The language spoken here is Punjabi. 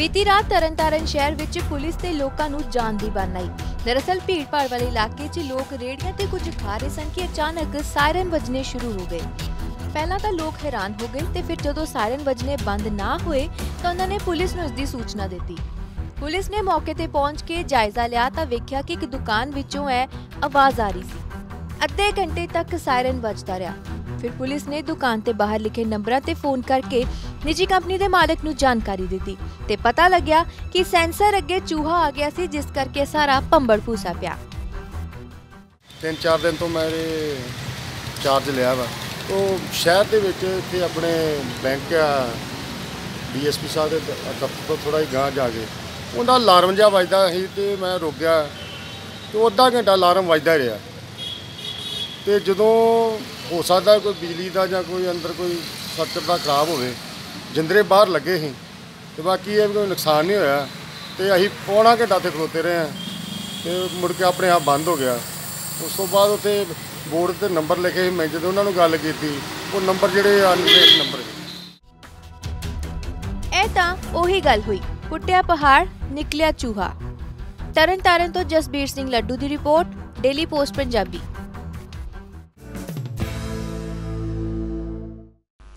ਬੀਤੀ ਰਾਤ ਤਰਨਤਾਰਨ ਸ਼ਹਿਰ ਵਿੱਚ ਪੁਲਿਸ ਤੇ ਲੋਕਾਂ ਨੂੰ ਜਾਨ ਦੀ ਬਾਨ ਆਈ। ਦਰਅਸਲ, ਭੀੜਭਾੜ ਵਾਲੇ ਇਲਾਕੇ 'ਚ ਲੋਕ ਰੇੜੀਆਂ ਤੇ ਕੁਝ ਖਾ ਰਹੇ ਸਨ ਕਿ ਅਚਾਨਕ ਸਾਇਰਨ ਵੱਜਣੇ ਸ਼ੁਰੂ ਹੋ ਗਏ। ਪਹਿਲਾਂ ਤਾਂ ਲੋਕ ਹੈਰਾਨ ਹੋ ਗਏ ਤੇ ਫਿਰ ਜਦੋਂ ਸਾਇਰਨ ਵੱਜਣੇ ਬੰਦ ਨਾ ਹੋਏ ਤਾਂ ਉਹਨਾਂ ਨੇ ਪੁਲਿਸ ਨੂੰ ਇਸ ਦੀ ਸੂਚਨਾ ਦਿੱਤੀ। ਪੁਲਿਸ ਨੇ ਮੌਕੇ ਤੇ ਪਹੁੰਚ ਕੇ ਜਾਇਜ਼ਾ ਲਿਆ ਤਾਂ ਵੇਖਿਆ ਕਿ ਇੱਕ ਦੁਕਾਨ ਵਿੱਚੋਂ ਹੈ ਆਵਾਜ਼ ਆ ਰਹੀ ਸੀ। ਅੱਧੇ ਘੰਟੇ ਤੱਕ ਸਾਇਰਨ ਵੱਜਦਾ ਰਿਹਾ। ਫਿਰ ਪੁਲਿਸ ਨੇ ਦੁਕਾਨ ਤੇ ਬਾਹਰ ਲਿਖੇ ਨੰਬਰਾਂ ਤੇ ਫੋਨ ਕਰਕੇ ਨਿੱਜੀ ਕੰਪਨੀ ਦੇ ਮਾਲਕ ਨੂੰ ਜਾਣਕਾਰੀ ਦਿੱਤੀ ਤੇ ਪਤਾ ਲੱਗਿਆ ਕਿ ਸੈਂਸਰ ਅੱਗੇ ਚੂਹਾ ਆ ਗਿਆ ਸੀ, ਜਿਸ ਕਰਕੇ ਸਾਰਾ ਭੰਬੜ ਫੂਸਾ ਪਿਆ। ਤਿੰਨ ਚਾਰ ਦਿਨ ਤੋਂ ਮੈਂ ਇਹ ਚਾਰਜ ਲਿਆ ਵਾ। ਉਹ ਸ਼ਹਿਰ ਦੇ ਵਿੱਚ ਇੱਥੇ ਆਪਣੇ ਬੈਂਕ ਆ, ਡੀਐਸਪੀ ਸਾਹਿਬ ਦੇ ਦਫ਼ਤਰ ਤੋਂ ਥੋੜਾ ਜਿਹਾ ਗਾਂਹ ਜਾ ਕੇ। ਉਹਦਾ ਅਲਾਰਮ ਜਿਹਾ ਵੱਜਦਾ ਸੀ ਤੇ ਮੈਂ ਰੁਕ ਗਿਆ ਤੇ ਅੱਧਾ ਘੰਟਾ ਅਲਾਰਮ ਵੱਜਦਾ ਰਿਹਾ। ਤੇ ਜਦੋਂ ਹੋ ਸਕਦਾ ਕੋਈ ਬਿਜਲੀ ਦਾ ਜਾਂ ਕੋਈ ਅੰਦਰ ਕੋਈ ਸਰਕਟ ਦਾ ਖਰਾਬ ਹੋਵੇ। ਜਿੰਦਰੇ ਬਾਹਰ ਲੱਗੇ ਸੀ ਤੇ ਬਾਕੀ ਇਹ ਕੋਈ ਨੁਕਸਾਨ ਨਹੀਂ ਹੋਇਆ ਤੇ ਅਸੀਂ ਪੌਣਾ ਘੰਟਾ ਤੇ ਖਲੋਤੇ ਰਹੇ ਹਾਂ ਤੇ ਮੁੜ ਕੇ ਆਪਣੇ ਆਪ ਬੰਦ ਹੋ ਗਿਆ। ਉਸ ਤੋਂ ਬਾਅਦ ਉੱਥੇ ਬੋਰਡ ਤੇ ਨੰਬਰ ਲਿਖੇ ਮੈਂ ਜਦੋਂ ਉਹਨਾਂ ਨੂੰ ਗੱਲ ਕੀਤੀ, ਉਹ ਨੰਬਰ ਜਿਹੜੇ ਅਨਰੇਟ ਨੰਬਰ ਇਹ ਤਾਂ ਉਹੀ ਗੱਲ ਹੋਈ, ਪੁੱਟਿਆ ਪਹਾੜ, ਨਿਕਲਿਆ ਚੂਹਾ। ਤਰਨਤਾਰਨ ਤੋਂ ਜਸਬੀਰ ਸਿੰਘ ਲੱਡੂ ਦੀ ਰਿਪੋਰਟ ਡੇਲੀ ਪੋਸਟ ਪੰਜਾਬੀ।